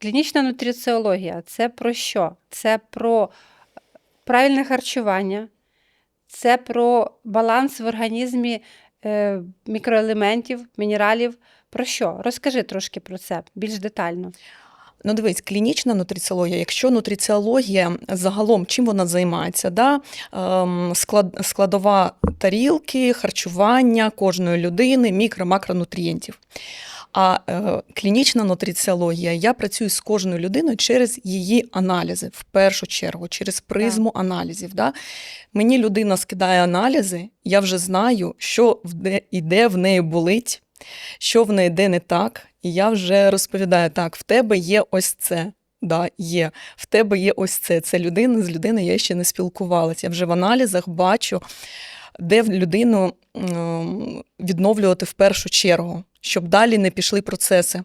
Клінічна нутриціологія це про що? Це про правильне харчування, це про баланс в організмі е, мікроелементів, мінералів. Про що? Розкажи трошки про це більш детально. Ну, дивись, клінічна нутриціологія. Якщо нутриціологія загалом чим вона займається, да? ем, склад, складова тарілки, харчування кожної людини, мікро-макронутрієнтів. А е, клінічна нутриціологія, я працюю з кожною людиною через її аналізи, в першу чергу, через призму аналізів. Да? Мені людина скидає аналізи, я вже знаю, що і де в неї болить, що в неї де не так. І я вже розповідаю: так, в тебе є ось це. Да, є. В тебе є ось це. Це людина з людиною я ще не спілкувалася. Я вже в аналізах бачу, де в людину відновлювати в першу чергу, щоб далі не пішли процеси.